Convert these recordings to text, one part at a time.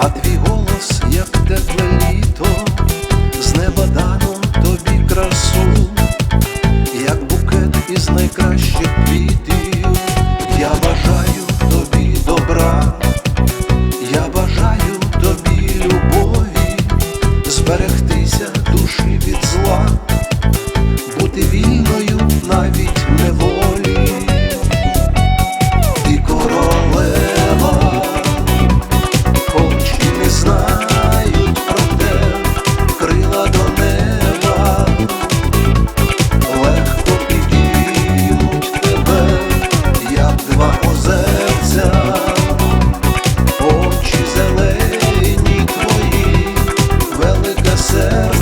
а твій голос, як тепле літо, з неба дано тобі красу, як букет із найкращих квітів, я бажаю тобі добра, я бажаю тобі любові, зберегтися душі від зла, бути вільною навіть в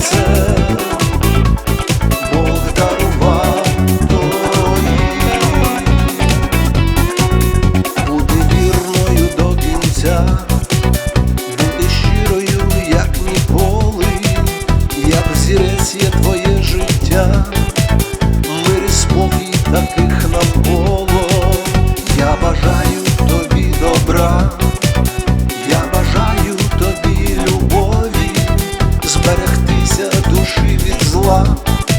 серце, Бог. Бути вірною до кінця, бути щирою, як ніколи, як зірець є твоє життя, мир спокій таких навколо, я бажаю тобі добра, душі